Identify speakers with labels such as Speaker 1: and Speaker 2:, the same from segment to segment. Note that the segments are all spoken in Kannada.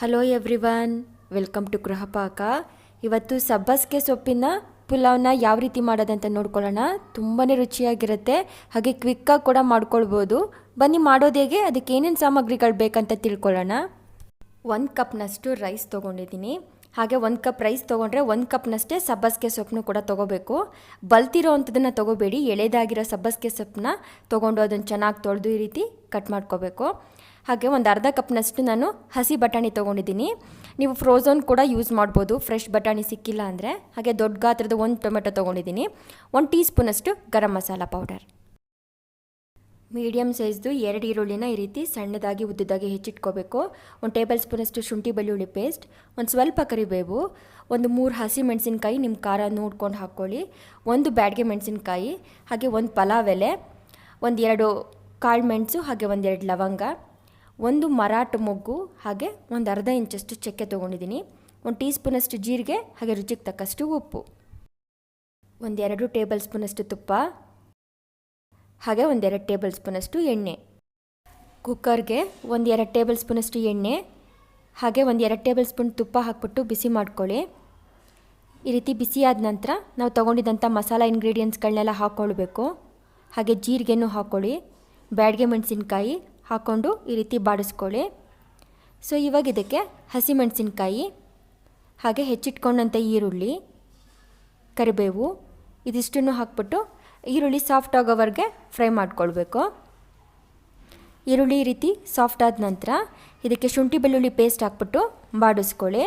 Speaker 1: Hello everyone welcome to Gruhapaka ಇವತ್ತು ಸಬ್ಬಸ್ಗೆ ಸೊಪ್ಪಿನ ಪುಲಾವ್ನ ಯಾವ ರೀತಿ ಮಾಡೋದಂತ ನೋಡ್ಕೊಳ್ಳೋಣ. ತುಂಬಾ ರುಚಿಯಾಗಿರುತ್ತೆ. ಹಾಗೆ ಕ್ವಿಕ್ಕಾಗಿ ಕೂಡ ಮಾಡ್ಕೊಳ್ಬೋದು. ಬನ್ನಿ, ಮಾಡೋದು ಹೇಗೆ? ಅದಕ್ಕೆ ಏನೇನು ಸಾಮಗ್ರಿಗಳು ಬೇಕಂತ ತಿಳ್ಕೊಳ್ಳೋಣ. ಒಂದು ಕಪ್ನಷ್ಟು ರೈಸ್ ತೊಗೊಂಡಿದ್ದೀನಿ. ಹಾಗೆ ಒಂದು ಕಪ್ ರೈಸ್ ತೊಗೊಂಡ್ರೆ ಒಂದು ಕಪ್ನಷ್ಟೇ ಸಬ್ಬಸ್ಗೆ ಸೊಪ್ಪನ್ನು ಕೂಡ ತೊಗೋಬೇಕು. ಬಲ್ತಿರೋ ಅಂಥದ್ದನ್ನು ತೊಗೋಬೇಡಿ. ಎಳೆದಾಗಿರೋ ಸಬ್ಬಸ್ಗೆ ಸೊಪ್ಪನ್ನ ತೊಗೊಂಡು ಅದನ್ನು ಚೆನ್ನಾಗಿ ತೊಳೆದು ಈ ರೀತಿ ಕಟ್ ಮಾಡ್ಕೋಬೇಕು. ಹಾಗೆ ಒಂದು ಅರ್ಧ ಕಪ್ನಷ್ಟು ನಾನು ಹಸಿ ಬಟಾಣಿ ತೊಗೊಂಡಿದ್ದೀನಿ. ನೀವು ಫ್ರೋಝನ್ ಕೂಡ ಯೂಸ್ ಮಾಡ್ಬೋದು. ಫ್ರೆಶ್ ಬಟಾಣಿ ಸಿಕ್ಕಿಲ್ಲ ಅಂದರೆ. ಹಾಗೆ ದೊಡ್ಡ ಗಾತ್ರದ ಒಂದು ಟೊಮೆಟೊ ತೊಗೊಂಡಿದ್ದೀನಿ. ಒಂದು ಟೀ ಸ್ಪೂನಷ್ಟು ಗರಂ ಮಸಾಲ ಪೌಡರ್ ಮೀಡಿಯಮ್ ಸೈಜ್ದು ಎರಡು ಈರುಳ್ಳಿನ ಈ ರೀತಿ ಸಣ್ಣದಾಗಿ ಉದ್ದದಾಗಿ ಹೆಚ್ಚಿಟ್ಕೋಬೇಕು. ಒಂದು ಟೇಬಲ್ ಸ್ಪೂನಷ್ಟು ಶುಂಠಿ ಬೆಳ್ಳುಳ್ಳಿ ಪೇಸ್ಟ್ ಒಂದು ಸ್ವಲ್ಪ ಕರಿಬೇವು. ಒಂದು ಮೂರು ಹಸಿ ಮೆಣಸಿನ್ಕಾಯಿ ನಿಮ್ಮ ಖಾರ ನೋಡ್ಕೊಂಡು ಹಾಕ್ಕೊಳ್ಳಿ ಒಂದು ಬ್ಯಾಡ್ಗೆ ಮೆಣಸಿನ್ಕಾಯಿ. ಹಾಗೆ ಒಂದು ಪಲಾವ್ ಎಲೆ. ಒಂದು ಎರಡು ಕಾಳು ಮೆಣಸು ಹಾಗೆ ಒಂದೆರಡು ಲವಂಗ, ಒಂದು ಮರಾಟ ಮೊಗ್ಗು ಹಾಗೆ ಒಂದು ಅರ್ಧ ಇಂಚಷ್ಟು ಚಕ್ಕೆ ತೊಗೊಂಡಿದ್ದೀನಿ ಒಂದು ಟೀ ಸ್ಪೂನಷ್ಟು ಜೀರಿಗೆ, ಹಾಗೆ ರುಚಿಗೆ ತಕ್ಕಷ್ಟು ಉಪ್ಪು. ಒಂದೆರಡು ಟೇಬಲ್ ಸ್ಪೂನಷ್ಟು ತುಪ್ಪ, ಹಾಗೆ ಒಂದೆರಡು ಟೇಬಲ್ ಸ್ಪೂನಷ್ಟು ಎಣ್ಣೆ. ಕುಕ್ಕರ್ಗೆ ಒಂದು ಎರಡು ಟೇಬಲ್ ಸ್ಪೂನಷ್ಟು ಎಣ್ಣೆ, ಹಾಗೆ ಒಂದು ಎರಡು ಟೇಬಲ್ ಸ್ಪೂನ್ ತುಪ್ಪ ಹಾಕ್ಬಿಟ್ಟು ಬಿಸಿ ಮಾಡ್ಕೊಳ್ಳಿ. ಈ ರೀತಿ ಬಿಸಿಯಾದ ನಂತರ ನಾವು ತೊಗೊಂಡಿದ್ದಂಥ ಮಸಾಲ ಇಂಗ್ರೀಡಿಯೆಂಟ್ಸ್ಗಳನ್ನೆಲ್ಲ ಹಾಕ್ಕೊಳ್ಬೇಕು. ಹಾಗೆ ಜೀರಿಗೆನೂ ಹಾಕ್ಕೊಳ್ಳಿ. ಬ್ಯಾಡ್ಗೆ ಮೆಣಸಿನ್ಕಾಯಿ ಹಾಕ್ಕೊಂಡು ಈ ರೀತಿ ಬಾಡಿಸ್ಕೊಳ್ಳಿ. ಸೊ ಇವಾಗ ಇದಕ್ಕೆ ಹಸಿಮೆಣಸಿನ್ಕಾಯಿ ಹಾಗೆ ಹೆಚ್ಚಿಟ್ಕೊಂಡಂಥ ಈರುಳ್ಳಿ, ಕರಿಬೇವು, ಇದಿಷ್ಟನ್ನು ಹಾಕ್ಬಿಟ್ಟು ಈರುಳ್ಳಿ ಸಾಫ್ಟ್ ಆಗೋವರೆಗೆ ಫ್ರೈ ಮಾಡ್ಕೊಳ್ಬೇಕು. ಈರುಳ್ಳಿ ಈ ರೀತಿ ಸಾಫ್ಟ್ ಆದ ನಂತರ ಇದಕ್ಕೆ ಶುಂಠಿ ಬೆಳ್ಳುಳ್ಳಿ ಪೇಸ್ಟ್ ಹಾಕ್ಬಿಟ್ಟು ಬಾಡಿಸ್ಕೊಳ್ಳಿ.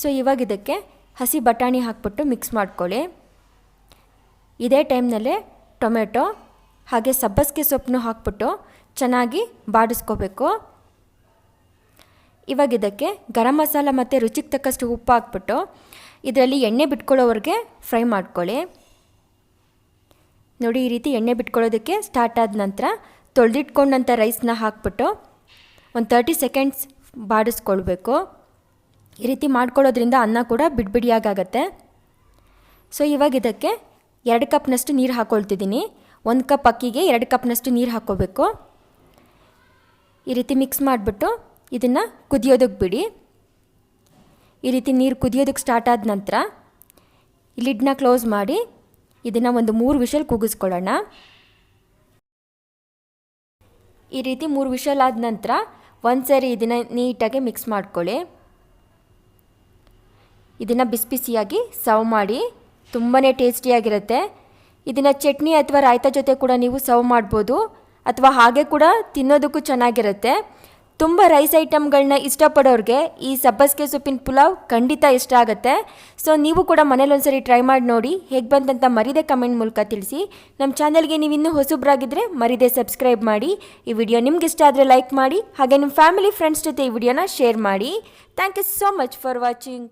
Speaker 1: ಸೊ ಇವಾಗ ಇದಕ್ಕೆ ಹಸಿ ಬಟಾಣಿ ಹಾಕ್ಬಿಟ್ಟು ಮಿಕ್ಸ್ ಮಾಡ್ಕೊಳ್ಳಿ. ಇದೇ ಟೈಮ್ನಲ್ಲೇ ಟೊಮೆಟೊ ಹಾಗೆ ಸಬ್ಬಸಿಗೆ ಸೊಪ್ಪನ್ನು ಹಾಕ್ಬಿಟ್ಟು ಚೆನ್ನಾಗಿ ಬಾಡಿಸ್ಕೋಬೇಕು. ಇವಾಗ ಇದಕ್ಕೆ ಗರಂ ಮಸಾಲ ಮತ್ತು ರುಚಿಗೆ ತಕ್ಕಷ್ಟು ಉಪ್ಪು ಹಾಕ್ಬಿಟ್ಟು ಇದರಲ್ಲಿ ಎಣ್ಣೆ ಬಿಟ್ಕೊಳ್ಳೋವರೆಗೆ ಫ್ರೈ ಮಾಡ್ಕೊಳ್ಳಿ. ನೋಡಿ, ಈ ರೀತಿ ಎಣ್ಣೆ ಬಿಟ್ಕೊಳ್ಳೋದಕ್ಕೆ ಸ್ಟಾರ್ಟ್ ಆದ ನಂತರ ತೊಳೆದಿಟ್ಕೊಂಡಂಥ ರೈಸ್ನ ಹಾಕ್ಬಿಟ್ಟು ಒಂದು ತರ್ಟಿ ಸೆಕೆಂಡ್ಸ್ ಬಾಡಿಸ್ಕೊಳ್ಬೇಕು. ಈ ರೀತಿ ಮಾಡ್ಕೊಳ್ಳೋದ್ರಿಂದ ಅನ್ನ ಕೂಡ ಬಿಡ್ಬಿಡಿಯಾಗತ್ತೆ ಸೊ, ಇವಾಗ ಇದಕ್ಕೆ ಎರಡು ಕಪ್ನಷ್ಟು ನೀರು ಹಾಕ್ಕೊಳ್ತಿದ್ದೀನಿ ಒಂದು ಕಪ್ ಅಕ್ಕಿಗೆ ಎರಡು ಕಪ್ನಷ್ಟು ನೀರು ಹಾಕ್ಕೋಬೇಕು. ಈ ರೀತಿ ಮಿಕ್ಸ್ ಮಾಡಿಬಿಟ್ಟು ಇದನ್ನು ಕುದಿಯೋದಕ್ಕೆ ಬಿಡಿ. ಈ ರೀತಿ ನೀರು ಕುದಿಯೋದಕ್ಕೆ ಸ್ಟಾರ್ಟ್ ಆದ ನಂತರ ಲಿಡ್ನ ಕ್ಲೋಸ್ ಮಾಡಿ ಇದನ್ನು ಒಂದು ಮೂರು ವಿಷಲ್ ಕೂಗಿಸ್ಕೊಳ್ಳೋಣ ಈ ರೀತಿ ಮೂರು ವಿಷಲ್ ಆದ ನಂತರ ಒಂದು ಸರಿ ಇದನ್ನು ನೀಟಾಗಿ ಮಿಕ್ಸ್ ಮಾಡ್ಕೊಳ್ಳಿ. ಇದನ್ನು ಬಿಸಿ ಬಿಸಿಯಾಗಿ ಸರ್ವ್ ಮಾಡಿ ತುಂಬಾ ಟೇಸ್ಟಿಯಾಗಿರುತ್ತೆ ಇದನ್ನು ಚಟ್ನಿ ಅಥವಾ ರಾಯ್ತ ಜೊತೆ ಕೂಡ ನೀವು ಸರ್ವ್ ಮಾಡ್ಬೋದು ಅಥವಾ ಹಾಗೆ ಕೂಡ ತಿನ್ನೋದಕ್ಕೂ ಚೆನ್ನಾಗಿರುತ್ತೆ. ತುಂಬ ರೈಸ್ ಐಟಮ್ಗಳನ್ನ ಇಷ್ಟಪಡೋರಿಗೆ ಈ ಸಬ್ಬಸಿಗೆ ಸೊಪ್ಪಿನ ಪುಲಾವ್ ಖಂಡಿತ ಇಷ್ಟ ಆಗುತ್ತೆ. ಸೊ ನೀವು ಕೂಡ ಮನೇಲಿ ಒಂದ್ಸರಿ ಟ್ರೈ ಮಾಡಿ ನೋಡಿ, ಹೇಗೆ ಬಂತಂತ ಮರಿದೆ ಕಮೆಂಟ್ ಮೂಲಕ ತಿಳಿಸಿ. ನಮ್ಮ ಚಾನಲ್ಗೆ ನೀವು ಇನ್ನೂ ಹೊಸಬ್ರಾಗಿದ್ದರೆ ಮರಿದೆ ಸಬ್ಸ್ಕ್ರೈಬ್ ಮಾಡಿ. ಈ ವಿಡಿಯೋ ನಿಮ್ಗೆ ಇಷ್ಟ ಆದರೆ ಲೈಕ್ ಮಾಡಿ, ಹಾಗೆ ನಿಮ್ಮ ಫ್ಯಾಮಿಲಿ ಫ್ರೆಂಡ್ಸ್ ಜೊತೆ ಈ ವಿಡಿಯೋನ ಶೇರ್ ಮಾಡಿ. Thank you so much for watching